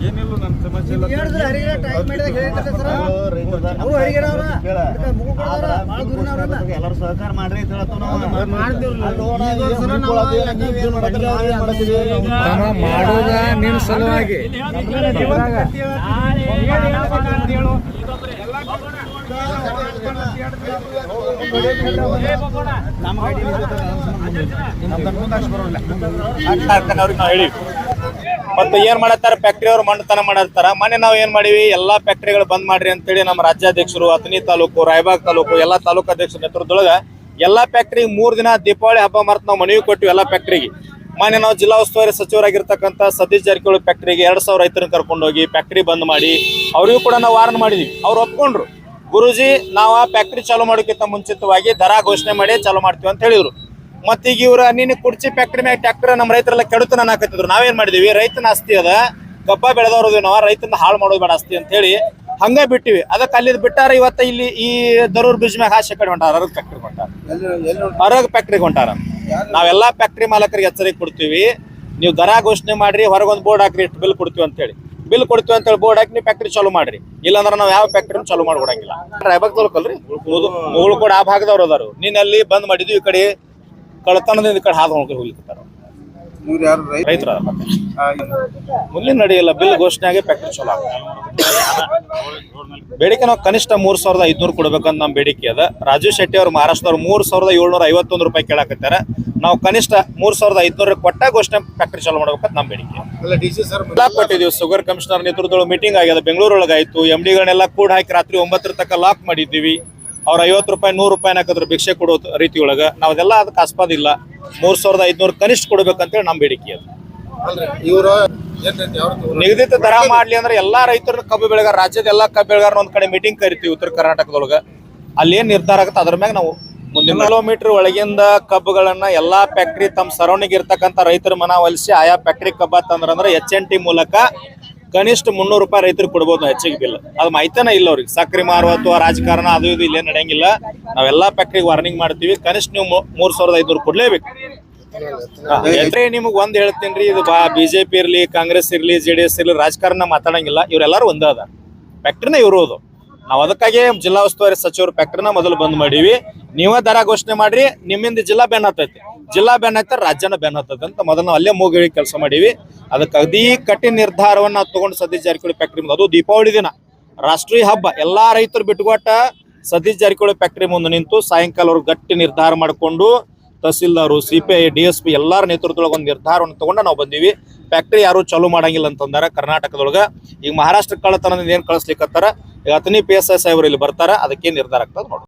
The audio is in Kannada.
ಏನಿಲ್ಲ ನನ್ನ ಸಮಸ್ಯೆ ಇಲ್ಲ ಎಲ್ಲರೂ ಸಹಕಾರ ಮಾಡ್ರಿ ಮಾಡೋದ ನಿನ್ನ ಸಲುವಾಗಿ ನಮ್ಮ ಮತ್ತೆ ಏನ್ ಮಾಡತ್ತಾರ? ಫ್ಯಾಕ್ಟ್ರಿ ಅವ್ರು ಮಣ್ಣತನ ಮಾಡತ್ತಾರ ಮನೆ ನಾವು ಏನ್ ಮಾಡಿವಿ? ಎಲ್ಲಾ ಫ್ಯಾಕ್ಟ್ರಿಗಳು ಬಂದ್ ಮಾಡ್ರಿ ಅಂತೇಳಿ ನಮ್ಮ ರಾಜ್ಯಾಧ್ಯಕ್ಷರು, ಅಥಣಿ ತಾಲೂಕು, ರಾಯಬಾಗ್ ತಾಲೂಕು, ಎಲ್ಲಾ ತಾಲೂಕು ಅಧ್ಯಕ್ಷರ ನೇತೃತ್ವದೊಳಗ ಎಲ್ಲಾ ಫ್ಯಾಕ್ಟ್ರಿ ಮೂರ್ ದಿನ ದೀಪಾವಳಿ ಹಬ್ಬ ಮರ್ತ ನಾವು ಮನವಿ ಕೊಟ್ಟಿವಿ ಎಲ್ಲಾ ಫ್ಯಾಕ್ಟ್ರಿಗೆ ಮನೆ ನಾವು ಜಿಲ್ಲಾ ಉಸ್ತುವಾರಿ ಸಚಿವರಾಗಿರ್ತಕ್ಕಂಥ ಸತೀಶ್ ಜಾರಕಿಹೊಳಿ ಫ್ಯಾಕ್ಟ್ರಿಗೆ ಎರಡ್ ಸಾವಿರ ರೈತರನ್ನ ಕರ್ಕೊಂಡು ಹೋಗಿ ಫ್ಯಾಕ್ಟ್ರಿ ಬಂದ್ ಮಾಡಿ, ಅವರಿಗೂ ಕೂಡ ನಾವು ವಾರ್ನ್ ಮಾಡಿದ್ವಿ. ಅವ್ರು ಒಪ್ಕೊಂಡ್ರು. ಗುರುಜಿ ನಾವು ಆ ಫ್ಯಾಕ್ಟ್ರಿ ಚಾಲೂ ಮಾಡೋಕ್ಕಿಂತ ಮುಂಚಿತವಾಗಿ ದರ ಘೋಷಣೆ ಮಾಡಿ ಚಾಲೂ ಮಾಡ್ತೀವಿ ಅಂತ ಹೇಳಿದ್ರು. ಮತ್ತೀಗ ಇವ್ರ ನೀನು ಕುರ್ಚಿ ಫ್ಯಾಕ್ಟ್ರಿ ಮ್ಯಾಗ ಟ್ಯಾಕ್ಟರ್ ನಮ್ಮ ರೈತರೆಲ್ಲ ಕೆಡುತನ ಹಾಕತ್ತಿದ್ರು ನಾವೇನ್ ಮಾಡಿದೀವಿ? ರೈತನ ಆಸ್ತಿ ಅದ ಕಬ್ಬ ಬೆಳೆದವ್ರದ್ದು ನಾವು ರೈತನ ಹಾಳು ಮಾಡೋದು ಬೇಡ ಆಸ್ತಿ ಅಂತ ಹೇಳಿ ಹಂಗ ಬಿಟ್ಟಿವಿ. ಅದಕ್ಕೆ ಅಲ್ಲಿ ಬಿಟ್ಟಾರ ಇವತ್ತ ಇಲ್ಲಿ ಈ ದರೂರ್ ಬ್ರಿಜ್ ಮ್ಯಾಗ ಹಾಸಿ ಕಡೆ ಹೊಂಟಾರ ಅರಗ್ ಫ್ಯಾಕ್ಟ್ರಿ ಹೊಂಟಾರ. ಅರಗ್ ಫ್ಯಾಕ್ಟ್ರಿಗೆ ಹೊಂಟಾರ. ನಾವೆಲ್ಲಾ ಫ್ಯಾಕ್ಟ್ರಿ ಮಾಲಕರಿಗೆ ಎಚ್ಚರಿಕೆ ಕೊಡ್ತೀವಿ. ನೀವು ದರ ಘೋಷಣೆ ಮಾಡ್ರಿ ಹೊರಗೊಂದು ಬೋರ್ಡ್ ಹಾಕ್ರಿ ಇಟ್ಟು ಬಿಲ್ ಕೊಡ್ತೀವಿ ಅಂತ ಹೇಳಿ. ಬಿಲ್ ಕೊಡ್ತೀವಿ ಅಂತ ಹೇಳಿ ಬೋರ್ಡ್ ಹಾಕಿ ನೀವು ಫ್ಯಾಕ್ಟ್ರಿ ಚಾಲೂ ಮಾಡ್ರಿ. ಇಲ್ಲಾಂದ್ರೆ ನಾವು ಯಾವ ಫ್ಯಾಕ್ಟ್ರಿನೂ ಚಾಲೂ ಮಾಡ್ಕೊಡಂಗಿಲ್ಲ. ರಾಯಬಾಗ್ ತಾಲೂಕಲ್ರಿ? ಮುಗಳು ಕೂಡ ಆ ಭಾಗದವ್ರು ಅದಾರು. ನೀನ್ ಅಲ್ಲಿ ಬಂದ್ ಮಾಡಿದ್ವಿ ಈ ಕಡೆ ಕಳತನದಿಂದ ಈ ಕಡೆ ಹಾದು ಹೋಗಿ ರೈತ? ರೈತರ ಮುಂದಿನ ನಡೆಯಲ್ಲ ಬಿಲ್ ಘೋಷಣೆ ಆಗಿ ಫ್ಯಾಕ್ಟ್ರಿ ಚಲೋ ಬೇಡಿಕೆ ನಾವು ಕನಿಷ್ಠ ಮೂರ್ ಸಾವಿರದ ಐದ್ನೂರು ಕೊಡ್ಬೇಕಂತ ನಮ್ಮ ಬೇಡಿಕೆ ಅದ ರಾಜು ಶೆಟ್ಟಿ ಅವ್ರು ಮಹಾರಾಷ್ಟ್ರದವ್ರು ಮೂರ್ ಸಾವಿರದ ಏಳ್ನೂರ ಐವತ್ತೊಂದು ರೂಪಾಯಿ ಕೇಳಾಕತ್ತಾರ. ನಾವು ಕನಿಷ್ಠ ಮೂರ್ ಸಾವಿರದ ಐದ್ನೂರ ಕೊಟ್ಟ ಘೋಷಣೆ ಫ್ಯಾಕ್ಟ್ರಿ ಚಾಲು ಮಾಡ್ಬೇಕಂತ ನಮ್ಮ ಬೇಡಿಕೆ. ಲಾಕ್ ಕೊಟ್ಟಿದ್ದೀವಿ ಶುಗರ್ ಕಮಿಷನರ್ ನೇತೃತ್ವದೊಳಗೆ ಮೀಟಿಂಗ್ ಆಗ್ಯದ ಬೆಂಗಳೂರೊಳಗೆ ಆಯ್ತು ಎಂ ಡಿಗಳನ್ನೆಲ್ಲ ಕೂಡ ಹಾಕಿ ರಾತ್ರಿ ಒಂಬತ್ತರ ತನಕ ಲಾಕ್ ಮಾಡಿದ್ದೀವಿ. ಅವ್ರ ಐವತ್ತು ರೂಪಾಯಿ ನೂರು ರೂಪಾಯಿ ಹಾಕಿದ್ರು ಭಿಕ್ಷೆ ಕೊಡೋ ರೀತಿ ಒಳಗ ನಾವೆಲ್ಲ ಅದಕ್ಕೆ ಆಸ್ಪದ ಇಲ್ಲ ಮೂರ್ ಸಾವಿರದ ಐದ್ನೂರು ಕನಿಷ್ಠ ಕೊಡ್ಬೇಕಂತೇಳಿ ನಮ್ಮ ಬೇಡಿಕೆ ಅದು. ನಿಗದಿತ ದರ ಮಾಡ್ಲಿ ಅಂದ್ರೆ ಎಲ್ಲಾ ರೈತರ ಕಬ್ಬು ಬೆಳೆಗಾರ ರಾಜ್ಯದ ಎಲ್ಲಾ ಕಬ್ಬು ಬೆಳೆಗಾರ ಒಂದ್ ಕಡೆ ಮೀಟಿಂಗ್ ಕರಿತೀವಿ ಉತ್ತರ ಕರ್ನಾಟಕದೊಳಗ. ಅಲ್ಲಿ ಏನ್ ನಿರ್ಧಾರ ಆಗುತ್ತೆ ಅದ್ರ ಮ್ಯಾಗ ನಾವು ಮುಂದಿನ ಕಿಲೋಮೀಟರ್ ಒಳಗಿಂದ ಕಬ್ಬುಗಳನ್ನ ಎಲ್ಲಾ ಫ್ಯಾಕ್ಟ್ರಿ ತಮ್ಮ ಸರೌಂಡಿಂಗ್ ಇರ್ತಕ್ಕಂಥ ರೈತರ ಮನವೊಲಿಸಿ ಆಯಾ ಫ್ಯಾಕ್ಟ್ರಿ ಕಬ್ಬ ತಂದ್ರಂದ್ರೆ ಎಚ್ ಎನ್ ಟಿ ಮೂಲಕ ಕನಿಷ್ಠ ಮುನ್ನೂರು ರೂಪಾಯಿ ರೈತರಿಗೆ ಕೊಡ್ಬೋದು ಹೆಚ್ಚಿಗೆ ಬಿಲ್. ಅದು ಮಾಹಿತಿನ ಇಲ್ಲ ಅವ್ರಿಗೆ. ಸಕ್ರೆ ಮಾರು ಅಥವಾ ರಾಜಕಾರಣ ಅದು ಇದು ಇಲ್ಲೇ ನಡೆಯಂಗಿಲ್ಲ. ನಾವೆಲ್ಲಾ ಫ್ಯಾಕ್ಟ್ರಿಗೆ ವಾರ್ನಿಂಗ್ ಮಾಡ್ತೀವಿ. ಕನಿಷ್ಠ ನೀವು ಮೂರ್ ಸಾವಿರದ ಐದ್ನೂರು ಕೊಡ್ಲೇಬೇಕು. ಅಂದ್ರೆ ನಿಮ್ಗೆ ಒಂದ್ ಹೇಳ್ತೇನ್ರಿ ಇದು ಬಾ ಬಿಜೆಪಿ ಇರ್ಲಿ ಕಾಂಗ್ರೆಸ್ ಇರ್ಲಿ ಜೆ ಡಿ ಎಸ್ ಇರ್ಲಿ ರಾಜಕಾರಣ ಮಾತಾಡಂಗಿಲ್ಲ. ಇವರೆಲ್ಲರೂ ಒಂದೇ ಅದ. ಫ್ಯಾಕ್ಟ್ರಿನ ಇವರು ಅದು. ನಾವು ಅದಕ್ಕಾಗಿ ಜಿಲ್ಲಾ ಉಸ್ತುವಾರಿ ಸಚಿವರು ಫ್ಯಾಕ್ಟ್ರಿನ ಮೊದಲು ಬಂದ್ ಮಾಡೀವಿ. ನೀವೇ ದರ ಘೋಷಣೆ ಮಾಡ್ರಿ ನಿಮ್ಮಿಂದ ಜಿಲ್ಲಾ ಬ್ಯಾನ್ ಹತ್ತೈತಿ ಜಿಲ್ಲಾ ಬ್ಯಾನ್ ಹತ್ತ ರಾಜ್ಯನ ಬ್ಯಾನ್ ಹತ್ತೈತಿ ಅಂತ ಮೊದಲು ಅಲ್ಲೇ ಮೂಗಿಳಿ ಕೆಲಸ ಮಾಡೀವಿ. ಅದಕ್ಕೆ ಅದೀ ಕಠಿಣ ನಿರ್ಧಾರವನ್ನ ತಗೊಂಡು ಸತೀಶ್ ಜಾರಕಿಹೊಳಿ ಫ್ಯಾಕ್ಟ್ರಿ ಮುಂದೆ ಅದು ದೀಪಾವಳಿ ದಿನ. ರಾಷ್ಟ್ರೀಯ ಹಬ್ಬ ಎಲ್ಲಾ ರೈತರು ಬಿಟ್ಟುಕೊಟ್ಟ ಸತೀಶ್ ಜಾರಕಿಹೊಳಿ ಫ್ಯಾಕ್ಟ್ರಿ ಮುಂದೆ ನಿಂತು ಸಾಯಂಕಾಲ ಅವ್ರು ಗಟ್ಟಿ ನಿರ್ಧಾರ ಮಾಡಿಕೊಂಡು tahsildar C P I D S P ಎಲ್ಲಾರ ನೇತೃತ್ವದೊಳಗೆ ಒಂದು ನಿರ್ಧಾರವನ್ನು ತಗೊಂಡು ನಾವು ಬಂದೀವಿ. ಫ್ಯಾಕ್ಟ್ರಿ ಯಾರು ಚಾಲೂ ಮಾಡಂಗಿಲ್ಲ ಅಂತಂದಾರ ಕರ್ನಾಟಕದೊಳಗ. ಈಗ ಮಹಾರಾಷ್ಟ್ರ ಕಳ್ಳತನದಿಂದ ಏನ್ ಕಳಿಸ್ಲಿಕ್ಕತ್ತಾರ ಈಗ ಅತನಿ ಪಿ ಎಸ್ ಐ ಇಲ್ಲಿ ಬರ್ತಾರ ಅದಕ್ಕೆ ನಿರ್ಧಾರ ಆಗ್ತದೆ ನೋಡಿ